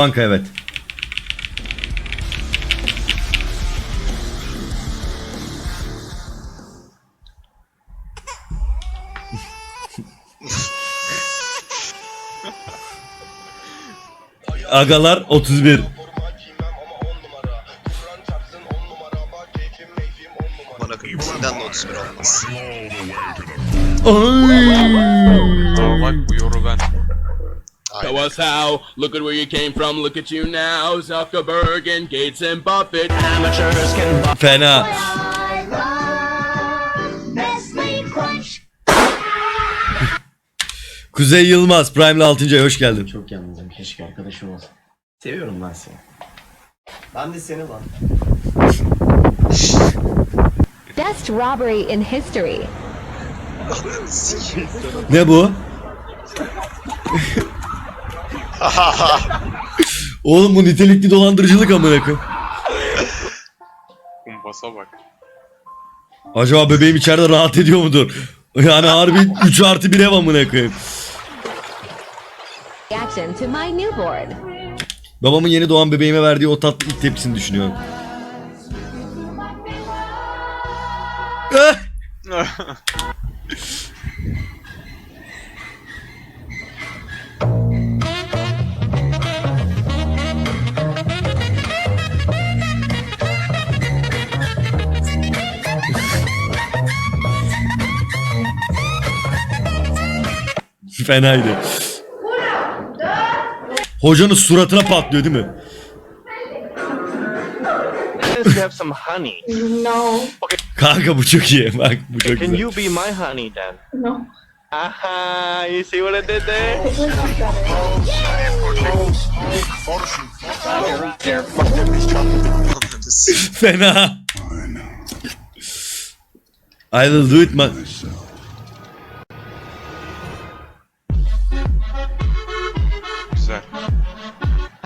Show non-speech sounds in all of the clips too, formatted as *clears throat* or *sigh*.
Banka evet. Agalar 31. Bana sizden de 31 olmaz. Show us how. Look at where you came from. Look at you now. Zuckerberg and Gates and Buffett. Amateurs can Fena. Nestle *laughs* Crunch. Kuzey Yılmaz Prime'le 6. ay hoş geldin. Çok yalnızım keşke arkadaşım olsa. Seviyorum ben seni. Ben de seni lan. Best robbery in history. Ne bu? *laughs* *laughs* Oğlum bu nitelikli dolandırıcılık amına koyayım. Kumbasa bak. Acaba bebeğim içeride rahat ediyor mudur? Yani harbi 3 artı 1 ev amına koyayım. Reaction to my newborn. Babamın yeni doğan bebeğime verdiği o tatlı ilk tepkisini düşünüyorum. *laughs* *laughs* Fenaydı. Hocanın suratına patlıyor değil mi? Let's have some honey. No. Kanka bu çok iyi. Bak bu çok Can güzel. you be my honey then? No. Aha, you see what I did there? Fena. I will do it man.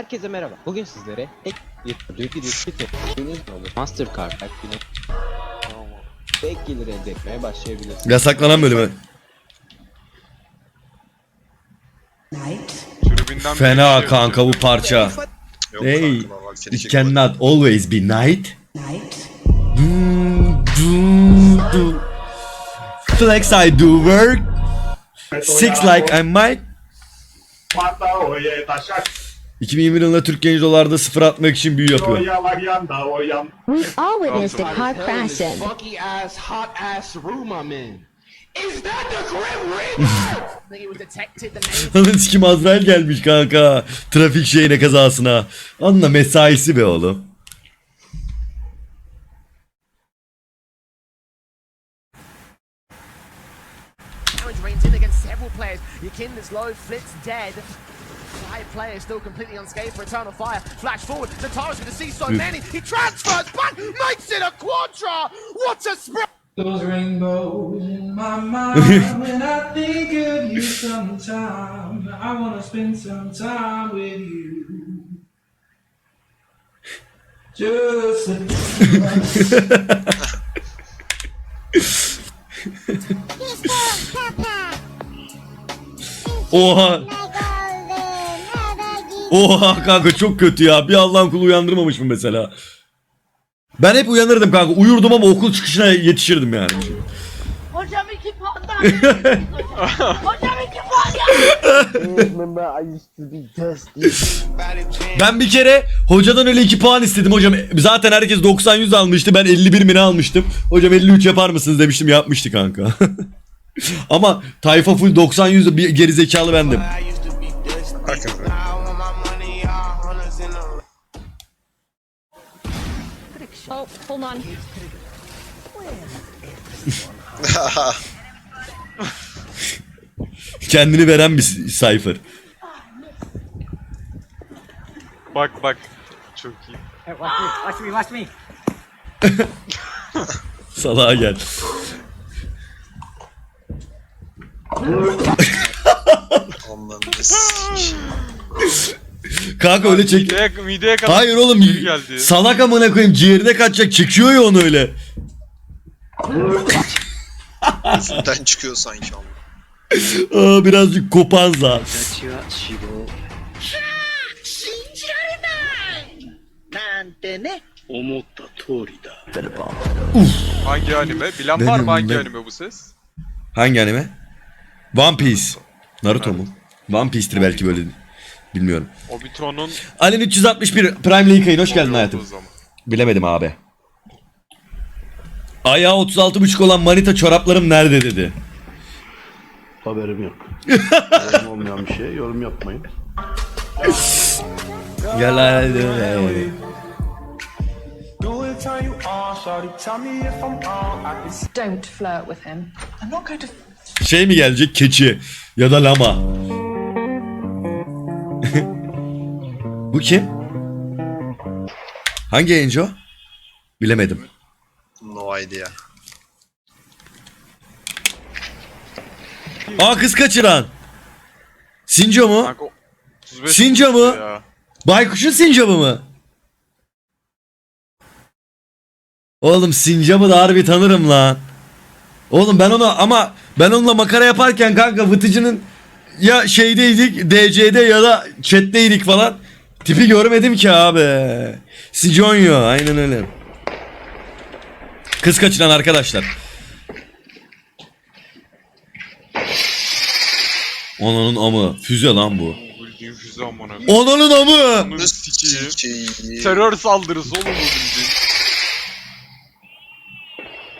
Herkese merhaba. Bugün sizlere ek bir ödülü bir Mastercard hakkını ek gelir elde etmeye başlayabilirsiniz. Yasaklanan bölümü. Tribünden Fena bir şey kanka bu parça. Yok Hey, kanka, bak, seni it cannot always be night. Do. Flex I do work. Six like I might. 2020 yılında Türk genç dolarda sıfır atmak için büyü yapıyor. We all witnessed a car crash in. funky ass, hot ass room I'm in. Is that the Grim Reaper? Think it was detected the name Anın sikim Azrail gelmiş kanka. Trafik şeyine kazasına. Anla mesaisi be oğlum. Challenge reigns in against several players. Yakin is low, Flitz dead. Five players still completely unscathed for Eternal Fire. Flash forward, Natara's going to see so hmm. many. He transfers back, makes it a quadra. What a spread! Those rainbows in my mind *laughs* when I think of you sometime. I wanna spend some time with you. Just a *laughs* Oha. Oha kanka çok kötü ya. Bir Allah'ın kulu uyandırmamış mı mesela? Ben hep uyanırdım kanka. Uyurdum ama okul çıkışına yetişirdim yani. Hocam iki puandan. *laughs* Hocam iki. Ben bir kere hocadan öyle 2 puan istedim hocam. Zaten herkes 90 100 almıştı. Ben 51 mi ne almıştım. Hocam 53 yapar mısınız demiştim. Yapmıştı kanka. *laughs* Ama tayfa full 90 100 bir gerizekalı bendim. Bakın. Oh, hold on. Kendini veren bir Cypher. Bak bak. Çok iyi. Salağa gel. Ondan da sikeyim. Kanka öyle çek. Mideye, mideye kadar Hayır oğlum geldi. salak amına koyayım ciğerine kaçacak çekiyor ya onu öyle. Gözünden çıkıyor sanki ama. Aa, birazcık kopanza. Hangi anime? Bilen var Benim mı hangi ben- anime bu ses? Hangi anime? One Piece. Naruto mu? One Piece'tir belki böyle. Bilmiyorum. Obito'nun Alin 361 Prime League hoş geldin hayatım. Bilemedim abi. Ayağı 36.5 olan manita çoraplarım nerede dedi. Haberim yok. *laughs* Haberim olmayan bir şey. Yorum yapmayın. Gel hadi. Don't flirt with him. Şey mi gelecek? Keçi ya da lama. Bu kim? Hangi yayıncı o? Bilemedim. No idea. Aa kız kaçıran. Sinco mu? Kanka o- 35 Sinca mı? ya. Baykuş'un sincabı mı? Oğlum sincabı da harbi tanırım lan. Oğlum ben onu ama ben onunla makara yaparken kanka Vıtıcı'nın ya şeydeydik DC'de ya da chat'teydik falan. Tipi görmedim ki abi. Siconyo aynen öyle. Kız kaçıran arkadaşlar. Ananın amı. Füze lan bu. Bildiğin füze amına. Ananın amı. Sikeyim. Terör saldırısı oğlum bu bildiğin.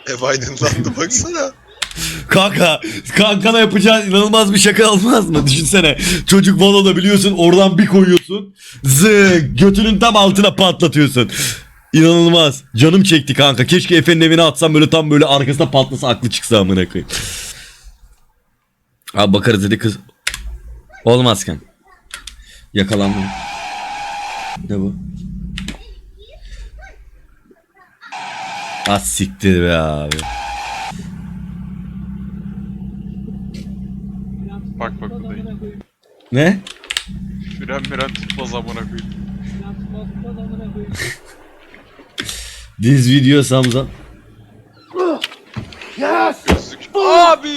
Ev aydınlandı baksana. Kanka, kankana yapacağın inanılmaz bir şaka olmaz mı? Düşünsene. Çocuk Valo'da biliyorsun oradan bir koyuyorsun. Zık götünün tam altına patlatıyorsun. İnanılmaz. Canım çekti kanka. Keşke Efe'nin evine atsam böyle tam böyle arkasına patlasa aklı çıksa amına koyayım. Abi bakarız dedi kız. Olmazken. Yakalandım. Ne bu? Az siktir be abi. Bak bak bu da iyi. Ne? Fren miren tutmaz amına koyayım. This video sums up. Gözlük. Abi!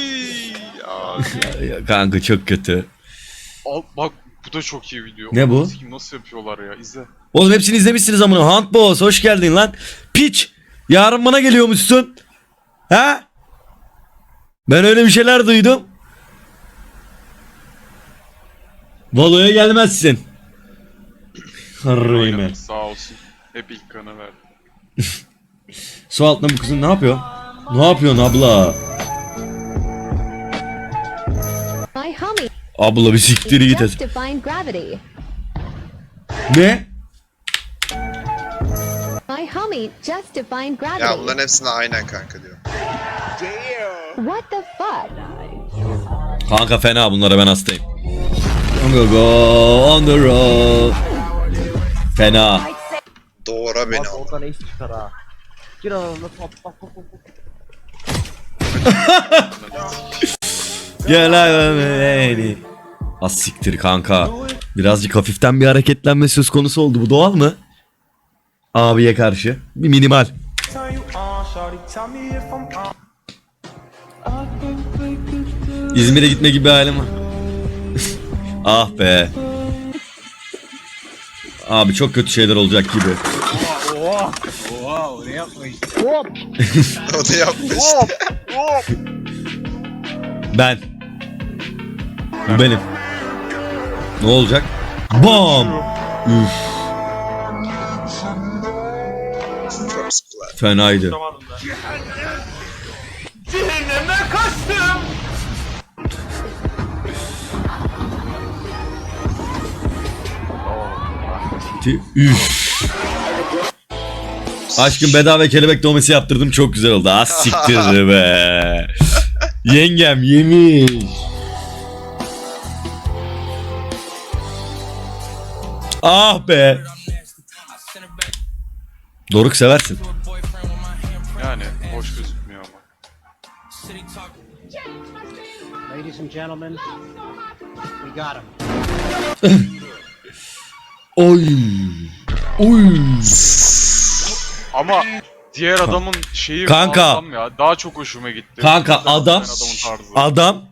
Ya, *laughs* Ya Kanka çok kötü. al, bak bu da çok iyi video. Ne bu? Sikim Nasıl yapıyorlar ya izle. Oğlum hepsini izlemişsiniz amına. Hunt Boss hoş geldin lan. Piç. Yarın bana geliyormuşsun. Ha? Ben öyle bir şeyler duydum. Valo'ya gelmezsin. Oynadık, Sağ olsun. Hep ilk kanı verdi. *laughs* Su altında bu kızın ne yapıyor? Ne yapıyorsun abla? My homie Abla bir siktiri git. gravity. Ne? My homie just defying Ya gravity. bunların hepsine aynen kanka diyor. What the fuck? Kanka fena bunlara ben hastayım. On the road, on the road. Fena. Doğra beni al. Oradan ace çıkar ha. Gir alanına top top top top. *laughs* Gel abi beni. Az siktir kanka. Birazcık hafiften bir hareketlenme söz konusu oldu. Bu doğal mı? Abiye karşı. Bir minimal. İzmir'e gitme gibi bir halim var. Ah be. Abi çok kötü şeyler olacak gibi. *laughs* O da yapmış. Ben. Bu benim. Ne olacak? Bam! Üf, blood. fenaydı. Ti- Üf. Aşkım bedava kelebek domesi yaptırdım çok güzel oldu. Az siktir be. *laughs* Yengem yemiş. Ah be. Doruk seversin. Yani hoş gözükmüyor ama. Ladies and gentlemen, we got him. *clears throat* Oy. Oy. Ama diğer adamın şeyi Kanka. ya. Daha çok hoşuma gitti. Kanka Güzel adam adamın tarzı. adam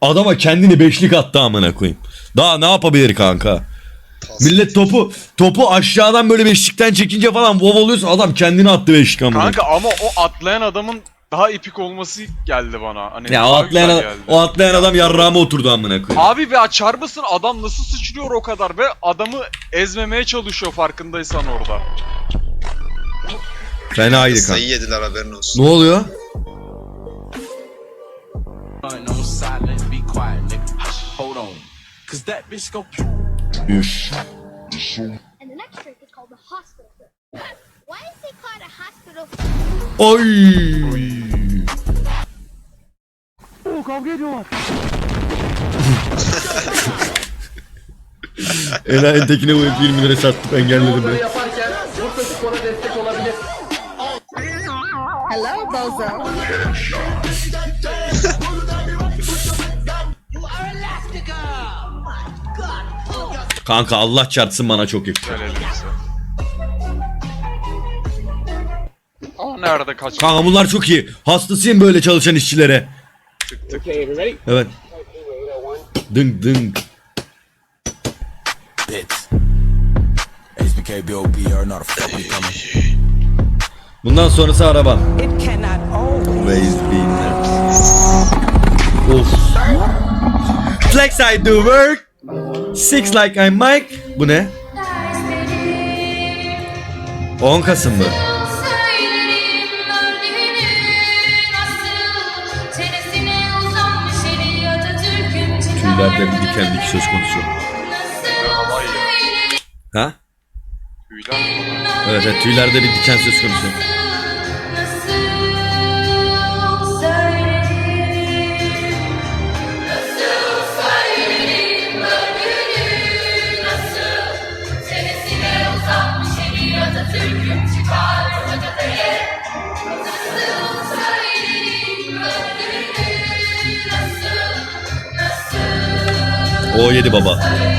adama kendini beşlik attı amına koyayım. Daha ne yapabilir kanka? Millet topu topu aşağıdan böyle beşikten çekince falan wow oluyorsun. Adam kendini attı beşik amına. Kanka ama o atlayan adamın daha epik olması geldi bana. Hani Ya o daha atlayan, güzel geldi. o atlayan adam yarrağıma oturdu amına koyayım. Abi bir açar mısın? Adam nasıl sıçrıyor o kadar ve adamı ezmemeye çalışıyor farkındaysan orada. Fenaydı kanka. Sayı yediler haberin olsun. Ne oluyor? Üf. The trick. İs called a hospital? Oy. Oo kavga ediyorlar. *laughs* Enayi tekine koyup 20 lira sattım engelledim ben. yaparken Bursa Spor'a destek olabilir. Hello, Bozo. Kanka Allah çarpsın bana çok yakışıyor. Aa nerede kaç? Kanka bunlar çok iyi. Hastasıyım böyle çalışan işçilere. Okay, we ready? Evet. Ding ding. Bundan sonrası araba. Always there. Of. Flex I do work. Six like I'm Mike. Bu ne? 10 Kasım mı? Tüylerde bir dikenlik söz konusu. Ha? Tüyler mi? Evet, evet tüylerde bir diken söz konusu. Baba.